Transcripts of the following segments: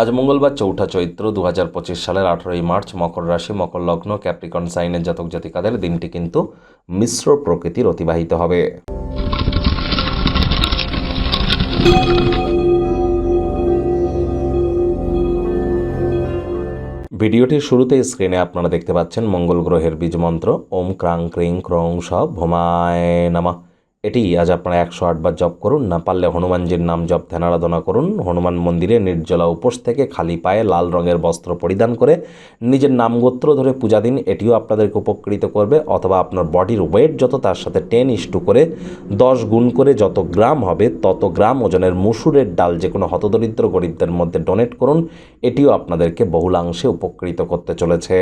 আজ মঙ্গলবার চৌঠা চৈত্র দু হাজার পঁচিশ সালের আঠেরোই মার্চ মকর রাশি, মকর লগ্ন, ক্যাপ্রিকন সাইনের জাতক জাতিকাদের দিনটি কিন্তু মিশ্র প্রকৃতির অতিবাহিত হবে। ভিডিওটির শুরুতে স্ক্রিনে আপনারা দেখতে পাচ্ছেন মঙ্গল গ্রহের বীজ মন্ত্র ওম ক্রাং ক্রিং ক্রং স ভোমায় নামা। এটি আজ আপনারা একশো আটবার জপ করুন, না পারলে হনুমানজির নাম জপ ধ্যান আরাধনা করুন। হনুমান মন্দিরে নির্জলা উপোস থেকে খালি পায়ে লাল রঙের বস্ত্র পরিধান করে নিজের নাম গোত্র ধরে পূজা দিন। এটিও আপনাদেরকে উপকৃত করবে, অথবা আপনার বডির ওয়েট যত তার সাথে টেন ইস্টু করে দশ গুণ করে যত গ্রাম হবে, তত গ্রাম ওজনের মুসুরের ডাল যে কোনো হতদরিদ্র গরিবদের মধ্যে ডোনেট করুন। এটিও আপনাদেরকে বহুলাংশে উপকৃত করতে চলেছে।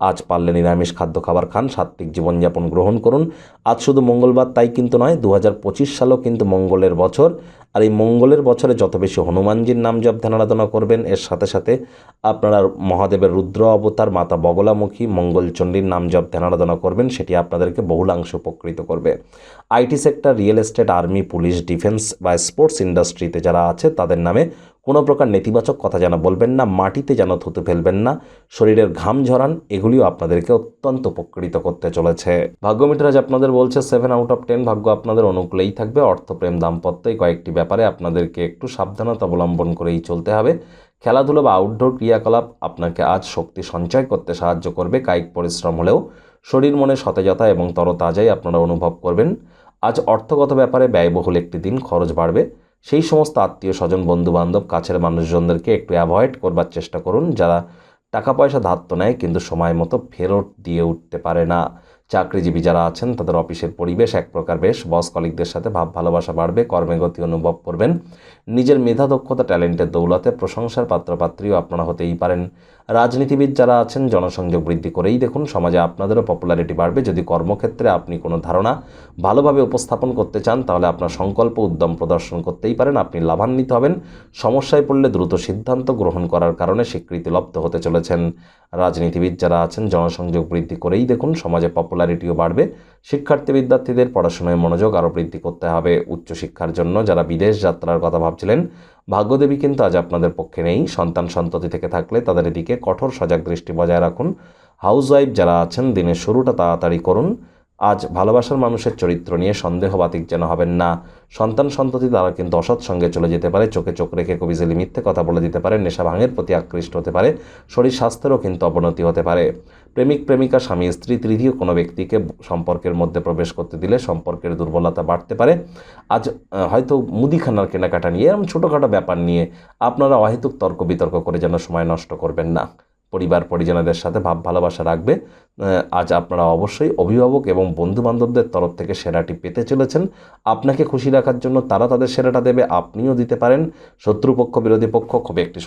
আজ পারলে নিরামিষ খাদ্য খাবার খান, সাত্ত্বিক জীবনযাপন গ্রহণ করুন। আজ শুধু মঙ্গলবার, তাই কিন্তু নয় দু হাজার সালও কিন্তু মঙ্গলের বছর। আর এই মঙ্গলের বছরে যত বেশি হনুমানজির নাম জপ ধ্যান আরাধনা করবেন, এর সাথে সাথে আপনারা মহাদেবের রুদ্র অবতার, মাতা বগলামুখী, মঙ্গলচণ্ডীর নাম জপ ধ্যান আরাধনা করবেন, সেটি আপনাদেরকে বহুলাংশে উপকৃত করবে। IT sector, real estate, army, police, defence বা স্পোর্টস ইন্ডাস্ট্রিতে যারা আছে, তাদের নামে কোনো প্রকার নেতিবাচক কথা যেন বলবেন না, মাটিতে যেন থুতু ফেলবেন না, শরীরের ঘাম ঝরান, এগুলিও আপনাদেরকে অত্যন্ত উপকৃত করতে চলেছে। ভাগ্যমিটার আজ আপনাদের বলছে সেভেন আউট অফ টেন ভাগ্য আপনাদের অনুকূলেই থাকবে, অর্থপ্রেম দাম্পত্য এই কয়েকটি ব্যাপারে আপনাদেরকে একটু সাবধানতা অবলম্বন করেই চলতে হবে। খেলাধুলো বা আউটডোর ক্রিয়াকলাপ আপনাকে আজ শক্তি সঞ্চয় করতে সাহায্য করবে, কায়িক পরিশ্রম হলেও। শরীর মনে সতেজতা এবং তরতাজাই আপনারা অনুভব করবেন। আজ অর্থগত ব্যাপারে ব্যয়বহুল একটি দিন খরচ বাড়বে। সেই সমস্ত আত্মীয় স্বজন বন্ধু বান্ধব কাছের মানুষজনদেরকে একটু অ্যাভয়েড করবার চেষ্টা করুন। যারা টাকা পয়সা ধার তো নেয় কিন্তু সময় মতো ফেরত দিয়ে উঠতে পারে না। চাকরিজীবী যারা আছেন, তাদের অফিসের পরিবেশ এক প্রকার বেশ। বস কলিকদের সাথে ভাব ভালোবাসা বাড়বে, কর্মে গতি অনুভব করবেন। নিজের মেধা, দক্ষতা, ট্যালেন্টের দৌলতে প্রশংসার পাত্রপাত্রীও আপনারা হতেই পারেন। রাজনীতিবিদ যারা আছেন, জনসংযোগ বৃদ্ধি করেই দেখুন সমাজে আপনাদেরও পপুলারিটি বাড়বে। যদি কর্মক্ষেত্রে আপনি কোনো ধারণা ভালোভাবে উপস্থাপন করতে চান, তাহলে আপনার সংকল্প উদ্যম প্রদর্শন করতেই পারেন। আপনি লাভান্বিত হবেন। সমস্যায় পড়লে দ্রুত সিদ্ধান্ত গ্রহণ করার কারণে স্বীকৃতি লব্ধ হতে চলেছেন। রাজনীতিবিদ যারা আছেন, জনসংযোগ বৃদ্ধি করেই দেখুন সমাজে পপুলারিটিও বাড়বে। শিক্ষার্থী বিদ্যার্থীদের পড়াশোনায় মনোযোগ আরও বৃদ্ধি করতে হবে। উচ্চশিক্ষার জন্য যারা বিদেশ যাত্রার কথা ভাবছিলেন ভাগ্যদেবী কিন্তু আজ আপনাদের পক্ষে নেই। সন্তান সন্ততি থেকে থাকলে তাদের এদিকে কঠোর সজাগ দৃষ্টি বজায় রাখুন। হাউসওয়াইফ যারা আছেন, দিনের শুরুটা তাড়াতাড়ি করুন। আজ ভালোবাসার মানুষের চরিত্র নিয়ে সন্দেহবাতিক যেন হবেন না। সন্তান সন্ততি তারা কিন্তু অসৎ সঙ্গে চলে যেতে পারে, চোখে চোখ রেখে কবিজেলি মিথ্যে কথা বলে দিতে পারে, নেশা ভাঙের প্রতি আকৃষ্ট হতে পারে, শরীর স্বাস্থ্যেরও কিন্তু অবনতি হতে পারে। প্রেমিক, প্রেমিকা, স্বামী, স্ত্রী, তৃতীয় কোনো ব্যক্তিকে সম্পর্কের মধ্যে প্রবেশ করতে দিলে সম্পর্কের দুর্বলতা বাড়তে পারে। আজ হয়তো মুদিখানার কেনাকাটা নিয়ে এরকম ছোটোখাটো ব্যাপার নিয়ে আপনারা অহেতুক তর্ক বিতর্ক করে যেন সময় নষ্ট করবেন না। পরিবার পরিজনদের সাথে ভাব ভালোবাসা রাখবে। আজ আপনারা অবশ্যই অভিভাবক এবং বন্ধু বান্ধবদের তরফ থেকে সেরাটি পেতে চলেছেন। আপনাকে খুশি রাখার জন্য তারা তাদের সেরাটা দেবে, আপনিও দিতে পারেন। শত্রুপক্ষ, বিরোধী পক্ষ খুব একটি